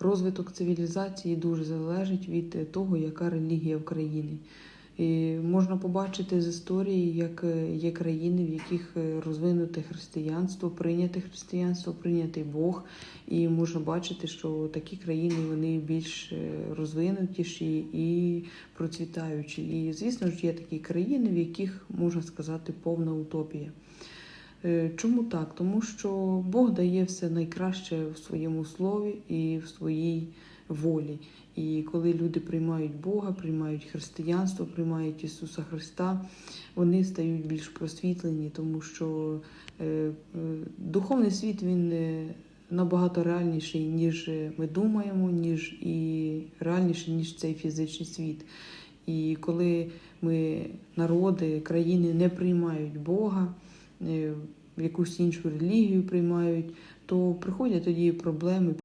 розвиток цивілізації дуже залежить від того, яка релігія в країні. І можна побачити з історії, як е, є країни, в яких е, розвинуте християнство, прийняте християнство, прийнятий Бог. І можна бачити, що такі країни вони більш е, розвинутіші і процвітаючі. І, звісно ж, є такі країни, в яких можна сказати повна утопія. Е, Чому так? Тому що Бог дає все найкраще в своєму слові і в своїй волі. І коли люди приймають Бога, приймають християнство, приймають Ісуса Христа, вони стають більш просвітлені, тому що е, е, духовний світ він набагато реальніший, ніж ми думаємо, ніж і реальніший, ніж цей фізичний світ. І коли ми, народи, країни не приймають Бога, якусь іншу релігію приймають, то приходять тоді проблеми.